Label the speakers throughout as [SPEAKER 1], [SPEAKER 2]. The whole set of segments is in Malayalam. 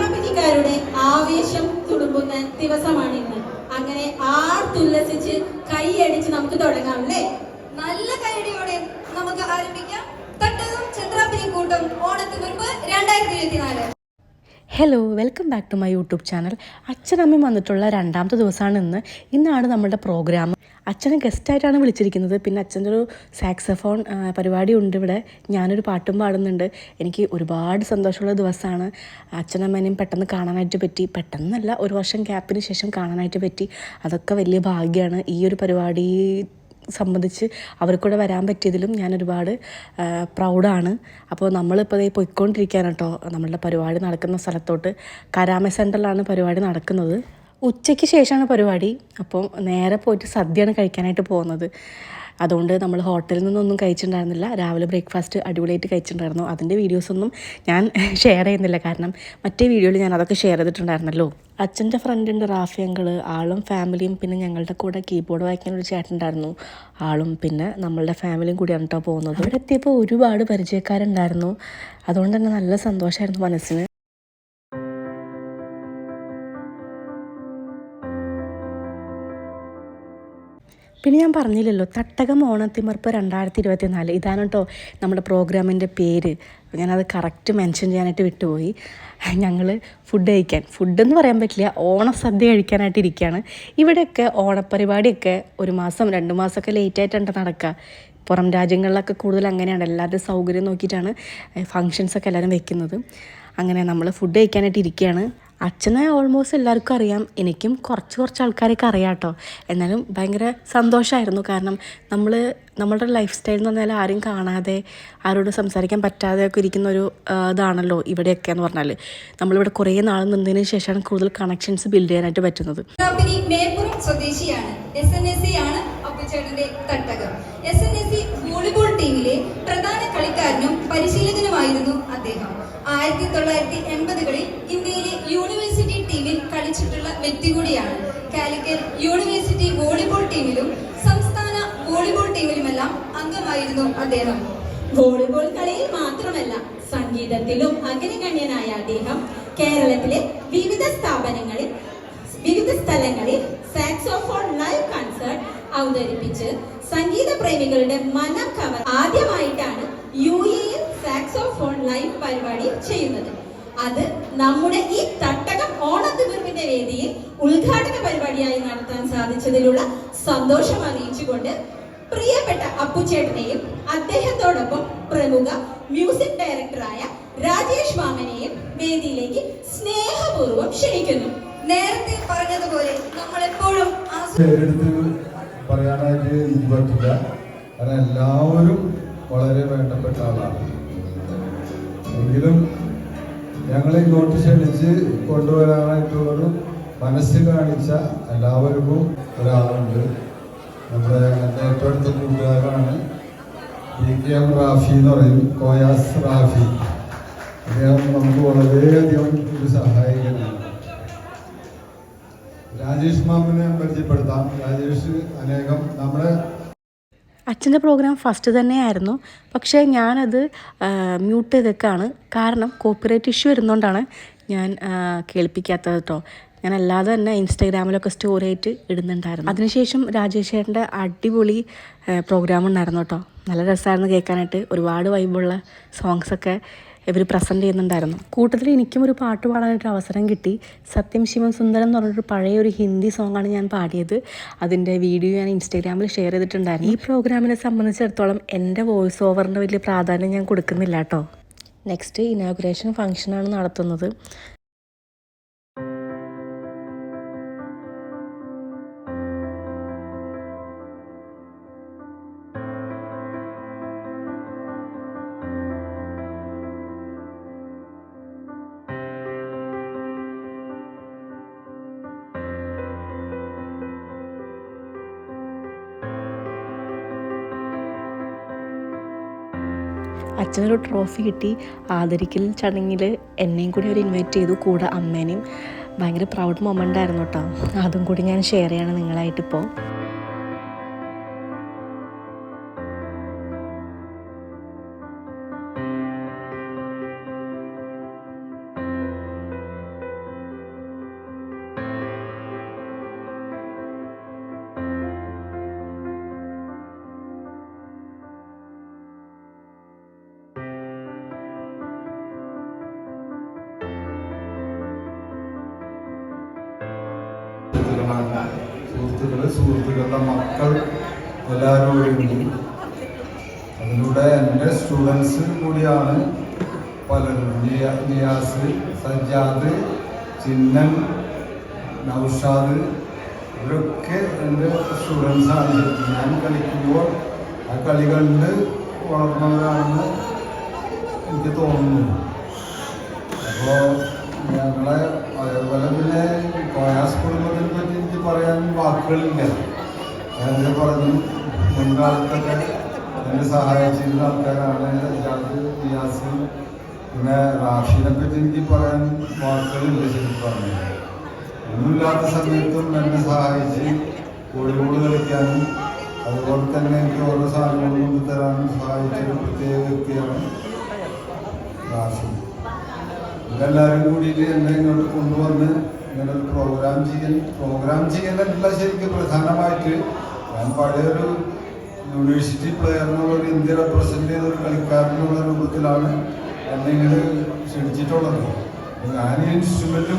[SPEAKER 1] ബാക്കിക്കാരുടെ ആവേശം തുടുമ്പുന്ന ദിവസമാണ് ഇന്ന്. അങ്ങനെ ആർ ആർത്തുല്ലസിച്ച് കൈയടിച്ച് നമുക്ക് തുടങ്ങാം അല്ലേ?
[SPEAKER 2] നല്ല കൈയടിയോടെ നമുക്ക് ആരംഭിക്കാം. തട്ടകം ചന്ദ്രാപിരിക്കൂട്ടം ഓണത്തിന് മുൻപ് രണ്ടായിരത്തി ഇരുപത്തിനാല്.
[SPEAKER 3] Hello welcome back to my YouTube channel അച്ഛനമ്മയും വന്നിട്ടുള്ള രണ്ടാമത്തെ ദിവസമാണ് ഇന്ന്. ഇന്നാണ് നമ്മുടെ പ്രോഗ്രാം അച്ഛനെ ഗസ്റ്റായിട്ടാണ് വിളിച്ചിരിക്കുന്നത്. പിന്നെ അച്ഛന്റെ ഒരു സാക്സഫോൺ പരിപാടി ഉണ്ട് ഇവിടെ. ഞാനൊരു പാട്ടും പാടുന്നുണ്ട്. എനിക്ക് ഒരുപാട് സന്തോഷമുള്ള ദിവസമാണ്. അച്ഛനമ്മേനെയും പെട്ടെന്ന് കാണാനായിട്ട് പറ്റി. പെട്ടെന്നല്ല ഒരു വർഷം ഗ്യാപ്പിന് ശേഷം കാണാനായിട്ട് പറ്റി. അതൊക്കെ വലിയ ഭാഗ്യമാണ് ഈ ഒരു പരിപാടി സംബന്ധിച്ച് അവർക്കൂടെ വരാൻ പറ്റിയതിലും ഞാൻ ഒരുപാട് പ്രൗഡാണ് അപ്പോൾ നമ്മളിപ്പോൾ ദേ പോയിക്കൊണ്ടിരിക്കുകയാണ് കേട്ടോ. നമ്മളുടെ പരിപാടി നടക്കുന്ന സ്ഥലത്തോട്ട്. കരാമ സെന്ററിലാണ് പരിപാടി നടക്കുന്നത്. ഉച്ചയ്ക്ക് ശേഷമാണ് പരിപാടി. അപ്പോൾ നേരെ പോയിട്ട് സദ്യയാണ് കഴിക്കാനായിട്ട് പോകുന്നത്. അതുകൊണ്ട് നമ്മൾ ഹോട്ടലിൽ നിന്നൊന്നും കഴിച്ചിട്ടുണ്ടായിരുന്നില്ല. രാവിലെ ബ്രേക്ക്ഫാസ്റ്റ് അടിപൊളിയായിട്ട് കഴിച്ചിട്ടുണ്ടായിരുന്നു. അതിന്റെ വീഡിയോസൊന്നും ഞാൻ ഷെയർ ചെയ്യുന്നില്ല. കാരണം മറ്റേ വീഡിയോയിൽ ഞാൻ അതൊക്കെ ഷെയർ ചെയ്തിട്ടുണ്ടായിരുന്നല്ലോ. അച്ഛന്റെ ഫ്രണ്ടുണ്ട് റാഫി അങ്കിൾ. ആളും ഫാമിലിയും പിന്നെ ഞങ്ങളുടെ കൂടെ കീബോർഡ് വായിക്കാൻ ഒരു ചേട്ടനുണ്ടായിരുന്നു ആളും പിന്നെ നമ്മളുടെ ഫാമിലിയും കൂടിയാണ് കേട്ടോ പോകുന്നത്. അവിടെ എത്തിയപ്പോൾ ഒരുപാട് പരിചയക്കാരുണ്ടായിരുന്നു. അതുകൊണ്ട് തന്നെ നല്ല സന്തോഷമായിരുന്നു മനസ്സിന്. പിന്നെ ഞാൻ പറഞ്ഞില്ലല്ലോ തട്ടകം ഓണത്തിമർപ്പ് രണ്ടായിരത്തി ഇരുപത്തി നാല് ഇതാണ് കേട്ടോ നമ്മുടെ പ്രോഗ്രാമിന്റെ പേര്. ഞാനത് കറക്റ്റ് മെൻഷൻ ചെയ്യാനായിട്ട് വിട്ടുപോയി. ഞങ്ങൾ ഫുഡ് കഴിക്കാൻ. ഫുഡെന്ന് പറയാൻ പറ്റില്ല ഓണസദ്യ കഴിക്കാനായിട്ട് ഇരിക്കുകയാണ് ഇവിടെയൊക്കെ ഓണപ്പരിപാടിയൊക്കെ ഒരു മാസം രണ്ട് മാസമൊക്കെ ലേറ്റായിട്ടുണ്ട് നടക്കുക. പുറം രാജ്യങ്ങളിലൊക്കെ കൂടുതൽ അങ്ങനെയാണ്. എല്ലാവരുടെ സൗകര്യം നോക്കിയിട്ടാണ് ഫങ്ഷൻസൊക്കെ എല്ലാവരും വെക്കുന്നത്. അങ്ങനെ നമ്മൾ ഫുഡ് കഴിക്കാനായിട്ട് ഇരിക്കുകയാണ്. അച്ഛനെ ഓൾമോസ്റ്റ് എല്ലാവർക്കും അറിയാം. എനിക്കും കുറച്ച് കുറച്ച് ആൾക്കാരൊക്കെ അറിയാം കേട്ടോ എന്നാലും ഭയങ്കര സന്തോഷമായിരുന്നു കാരണം നമ്മൾ നമ്മളുടെ ലൈഫ് സ്റ്റൈൽ എന്ന് പറഞ്ഞാൽ ആരും കാണാതെ ആരോട് സംസാരിക്കാൻ പറ്റാതെ ഒക്കെ ഇരിക്കുന്ന ഒരു ഇതാണല്ലോ ഇവിടെയൊക്കെ എന്ന് പറഞ്ഞാൽ നമ്മളിവിടെ കുറേ നാൾ നിന്നതിന് ശേഷമാണ് കൂടുതൽ കണക്ഷൻസ് ബിൽഡ് ചെയ്യാനായിട്ട് പറ്റുന്നത്.
[SPEAKER 2] സ്വദേശിയാണ്. ആണ് ടീമിലെ പ്രധാന കളിക്കാരനും പരിശീലകനുമായിരുന്നു അദ്ദേഹം. ആയിരത്തി തൊള്ളായിരത്തി എൺപതുകളിൽ കളിച്ചിട്ടുള്ള വ്യക്തി കൂടിയാണ് കാലിക്കറ്റ് യൂണിവേഴ്സിറ്റി വോളിബോൾ ടീമിലും സംസ്ഥാന വോളിബോൾ ടീമിലുമെല്ലാം അംഗമായിരുന്നു അദ്ദേഹം.
[SPEAKER 1] വോളിബോൾ കളിയിൽ മാത്രമല്ല സംഗീതത്തിലും അഗ്നിഗണ്യനായ അദ്ദേഹം കേരളത്തിലെ വിവിധ സ്ഥാപനങ്ങളിൽ വിവിധ സ്ഥലങ്ങളിൽ സാക്സോഫോൺ ലൈവ് കൺസേർട്ട് അവതരിപ്പിച്ച് സംഗീത പ്രേമികളുടെ മനം കവർ ആദ്യമായിട്ടാണ് യു എയിൽ സാക്സോഫോൺ ലൈവ് പരിപാടി ചെയ്യുന്നത്. അത് നമ്മുടെ ഈ തട്ടകം ഓണത്തിമിർപ്പിന്റെ വേദിയിൽ ഉദ്ഘാടന പരിപാടിയായി നടത്താൻ സാധിച്ചതിലുള്ള സന്തോഷം അറിയിച്ചുകൊണ്ട് പ്രിയപ്പെട്ട അപ്പുചേട്ടനെയും അദ്ദേഹത്തോടൊപ്പം പ്രമുഖ മ്യൂസിക് ഡയറക്ടറായ രാജേഷ് മാമനെയും വേദിയിലേക്ക് സ്നേഹപൂർവം ക്ഷണിക്കുന്നു.
[SPEAKER 2] നേരത്തെ പറഞ്ഞതുപോലെ നമ്മൾ എപ്പോഴും
[SPEAKER 4] പേരെടുത്ത് പറയാനായിട്ട് എനിക്ക് പറ്റില്ല. കാരണം എല്ലാവരും വളരെ വേണ്ടപ്പെട്ട ആളാണ്. എങ്കിലും ഞങ്ങളെ ഇങ്ങോട്ട് ക്ഷണിച്ച് കൊണ്ടുവരാനായിട്ടുള്ളൊരു മനസ്സ് കാണിച്ച എല്ലാവർക്കും ഒരാളുണ്ട്. നമ്മുടെ എന്റെ ഏറ്റവും അടുത്ത കൂട്ടുകാരാണ് പി കെ എം റാഫി എന്ന് പറയും കോയാസ് റാഫി. അദ്ദേഹം നമുക്ക് വളരെയധികം ഒരു സഹായിക്കുന്നതാണ് രാജേഷ് മാമിനെ പരിചയപ്പെടുത്താം. രാജേഷ് അനേകം നമ്മുടെ
[SPEAKER 3] അച്ഛന്റെ പ്രോഗ്രാം ഫസ്റ്റ് തന്നെയായിരുന്നു. പക്ഷേ ഞാനത് മ്യൂട്ട് ചെയ്തേക്കാണ്. കാരണം കോപ്പിറൈറ്റ് ഇഷ്യൂ വരുന്നതുകൊണ്ടാണ് ഞാൻ കേൾപ്പിക്കാത്തത് കേട്ടോ ഞാൻ അല്ലാതെ തന്നെ ഇൻസ്റ്റാഗ്രാമിലൊക്കെ സ്റ്റോറി ആയിട്ട് ഇടുന്നുണ്ടായിരുന്നു. അതിനുശേഷം രാജേഷ് ചേട്ടന്റെ അടിപൊളി പ്രോഗ്രാം ഉണ്ടായിരുന്നു കേട്ടോ നല്ല രസമായിരുന്നു കേൾക്കാനായിട്ട്. ഒരുപാട് വൈബുള്ള സോങ്സൊക്കെ ഇവർ പ്രസന്റ് ചെയ്യുന്നുണ്ടായിരുന്നു. കൂട്ടത്തിൽ എനിക്കും ഒരു പാട്ട് പാടാനായിട്ട് അവസരം കിട്ടി. സത്യം ശിവം സുന്ദരം എന്ന് പറഞ്ഞൊരു പഴയ ഒരു ഹിന്ദി സോങ്ങാണ് ഞാൻ പാടിയത്. അതിന്റെ വീഡിയോ ഞാൻ ഇൻസ്റ്റാഗ്രാമിൽ ഷെയർ ചെയ്തിട്ടുണ്ടായിരുന്നു. ഈ പ്രോഗ്രാമിനെ സംബന്ധിച്ചിടത്തോളം എന്റെ വോയിസ് ഓവറിന്റെ വലിയ പ്രാധാന്യം ഞാൻ കൊടുക്കുന്നില്ല കേട്ടോ. നെക്സ്റ്റ് ഇനാഗുറേഷൻ ഫംഗ്ഷനാണ് നടത്തുന്നത്. അച്ഛനൊരു ട്രോഫി കിട്ടി. ആദരിക്കൽ ചടങ്ങിൽ എന്നെയും കൂടി അവർ ഇൻവൈറ്റ് ചെയ്തു. കൂടെ അമ്മേനെയും. ഭയങ്കര പ്രൗഡ് മൊമെന്റ് ആയിരുന്നു കേട്ടോ അതും കൂടി ഞാൻ ഷെയർ ചെയ്യണം നിങ്ങളായിട്ടിപ്പോൾ
[SPEAKER 4] സുഹൃത്തുക്കളുടെ മക്കൾ എല്ലാവരും ഉണ്ട് അതിലൂടെ എന്റെ സ്റ്റുഡൻസ് കൂടിയാണ് പലരും. നിയ- നിയാസ് സജ്ജാദ് ചിന്നൻ നൗഷാദ് ഇവരൊക്കെ എന്റെ സ്റ്റുഡൻസാണ്. ഞാൻ കളിക്കുമ്പോൾ ആ കളി കണ്ട് വളർന്നവരാണെന്ന് എനിക്ക് തോന്നുന്നു. അപ്പോൾ ഞങ്ങളെ അതേപോലെ പിന്നെ കോയാസ് കുടുംബത്തിനെ പറ്റി എനിക്ക് പറയാൻ വാക്കുകളില്ല. ഞാൻ പറഞ്ഞു മുൻകാലത്തൊക്കെ എന്നെ സഹായിച്ചിരുന്ന ആൾക്കാരാണ് സജ്ജാദ് നിയാസ് പിന്നെ റാഷിനെ പറ്റി എനിക്ക് പറയാൻ വാക്കുകളില്ല ശരിക്കും പറഞ്ഞു ഒന്നുമില്ലാത്ത സമയത്തും എന്നെ സഹായിച്ച് വോളിബോൾ കളിക്കാനും അതുപോലെ തന്നെ എനിക്ക് ഓരോ സാധനങ്ങളും കൊണ്ടുതരാനും സഹായിച്ച ഒരു പ്രത്യേക വ്യക്തിയാണ് റാഷി. ഇതെല്ലാവരും കൂടിയിട്ട് എന്നെ ഇങ്ങോട്ട് കൊണ്ടുവന്ന് ഇങ്ങനെ ഒരു പ്രോഗ്രാം ചെയ്യൽ പ്രോഗ്രാം ചെയ്യലല്ല ശരിക്കും പ്രധാനമായിട്ട് ഞാൻ പഴയൊരു യൂണിവേഴ്സിറ്റി പ്ലെയർ എന്നുള്ള ഒരു ഇന്ത്യ റെപ്രസെന്റ് ചെയ്ത ഒരു കളിക്കാരനുള്ള രൂപത്തിലാണ് എന്നെ ഇങ്ങനെ ക്ഷണിച്ചിട്ടുള്ളത്. ഞാൻ ഈ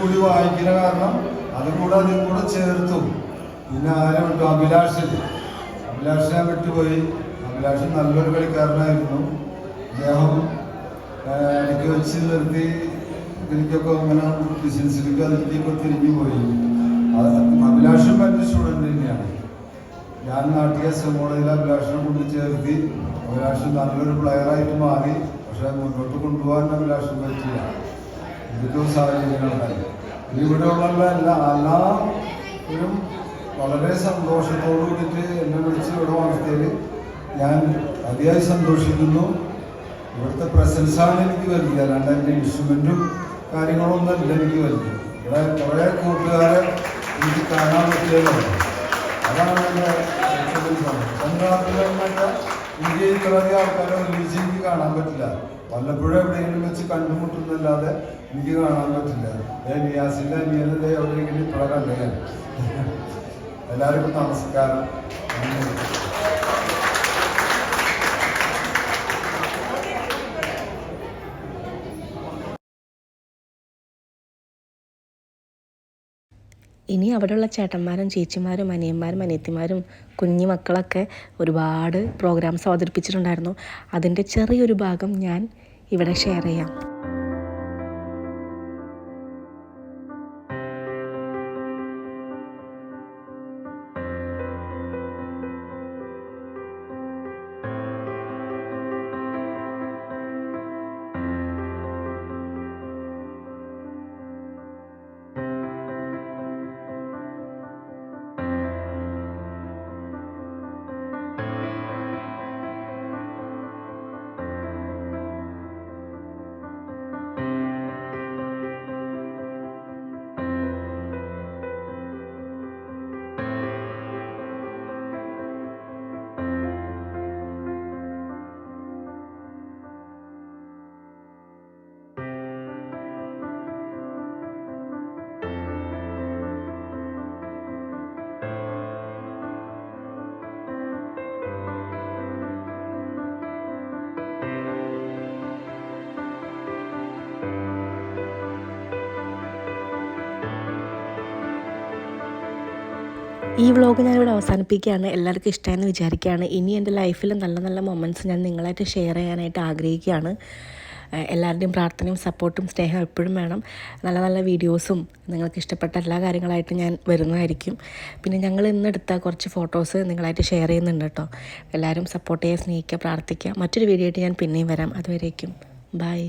[SPEAKER 4] കൂടി വായിക്കുന്ന കാരണം അതും കൂടെ അതിൽ കൂടെ ചേർത്തു. പിന്നെ ആരും വിട്ടു അഭിലാഷ് അഭിലാഷ് ഞാൻ വിട്ടുപോയി. അഭിലാഷ് നല്ലൊരു കളിക്കാരനായിരുന്നു. അദ്ദേഹം ഇടയ്ക്ക് വെച്ച് നിർത്തി എനിക്കൊക്കെ അങ്ങനെ ബിസിനസ്സിലേക്ക് അതിലേക്കൊക്കെ തിരിഞ്ഞു പോയി അഭിലാഷം മറ്റു സ്റ്റുഡന്റ് തന്നെയാണ്. ഞാൻ നാട്ടിലെ സെമോളയിൽ അഭിലാഷിനെ കൊണ്ട് ചേർത്തി അഭിലാഷം നല്ലൊരു പ്ലെയറായിട്ട് മാറി. പക്ഷെ മുന്നോട്ട് കൊണ്ടുപോകാൻ അഭിലാഷം പറ്റില്ല. ഇതൊക്കെ സാഹചര്യങ്ങളുണ്ടായി ഇവിടെയുള്ള എല്ലാ എല്ലാവരും വളരെ സന്തോഷത്തോടു കൂടിയിട്ട് എന്നെ വിളിച്ച് ഇവിടെ വളർത്തിയതിൽ ഞാൻ അതിയായി സന്തോഷിക്കുന്നു. ഇവിടുത്തെ പ്രസൻസാണ് എനിക്ക് വരുന്നത് അല്ലാണ്ട് എന്റെ ഇൻസ്ട്രുമെന്റും കാര്യങ്ങളൊന്നും ലഭിക്കുമല്ലോ ഇവിടെ കുറേ കൂട്ടുകാരെ എനിക്ക് കാണാൻ പറ്റിയല്ലോ അതാണ് എനിക്ക് ഇത്രയധികം ആൾക്കാരെ ഒരുമിച്ച് എനിക്ക് കാണാൻ പറ്റില്ല. വല്ലപ്പോഴും എവിടെയെങ്കിലും വെച്ച് കണ്ടുമുട്ടുന്നല്ലാതെ എനിക്ക് കാണാൻ പറ്റില്ല. ഏ നിയാസിന്റെ നിയന്ത്രണ എവിടെയെങ്കിലും ഇപ്പോഴാണ് കണ്ടേ. എല്ലാവർക്കും നമസ്കാരം.
[SPEAKER 3] ഇനി അവിടെയുള്ള ചേട്ടന്മാരും ചേച്ചിമാരും അനിയന്മാരും അനിയത്തിമാരും കുഞ്ഞു മക്കളൊക്കെ ഒരുപാട് പ്രോഗ്രാംസ് അവതരിപ്പിച്ചിട്ടുണ്ടായിരുന്നു. അതിന്റെ ചെറിയൊരു ഭാഗം ഞാൻ ഇവിടെ ഷെയർ ചെയ്യാം. ഈ വ്ളോഗ് ഞാനിവിടെ അവസാനിപ്പിക്കുകയാണ്. എല്ലാവർക്കും ഇഷ്ടമായെന്ന് വിചാരിക്കുകയാണ്. ഇനി എന്റെ ലൈഫിൽ നല്ല നല്ല മൊമെന്റ്സ് ഞാൻ നിങ്ങളായിട്ട് ഷെയർ ചെയ്യാനായിട്ട് ആഗ്രഹിക്കുകയാണ്. എല്ലാവരുടെയും പ്രാർത്ഥനയും സപ്പോർട്ടും സ്നേഹം എപ്പോഴും വേണം. നല്ല നല്ല വീഡിയോസും നിങ്ങൾക്ക് ഇഷ്ടപ്പെട്ട എല്ലാ കാര്യങ്ങളായിട്ടും ഞാൻ വരുന്നതായിരിക്കും. പിന്നെ ഞങ്ങൾ ഇന്നെടുത്ത കുറച്ച് ഫോട്ടോസ് നിങ്ങളായിട്ട് ഷെയർ ചെയ്യുന്നുണ്ട് കേട്ടോ. എല്ലാവരും സപ്പോർട്ട് ചെയ്യുക സ്നേഹിക്കുക പ്രാർത്ഥിക്കുക. മറ്റൊരു വീഡിയോ ആയിട്ട് ഞാൻ പിന്നെയും വരാം. അതുവരേക്കും. ബൈ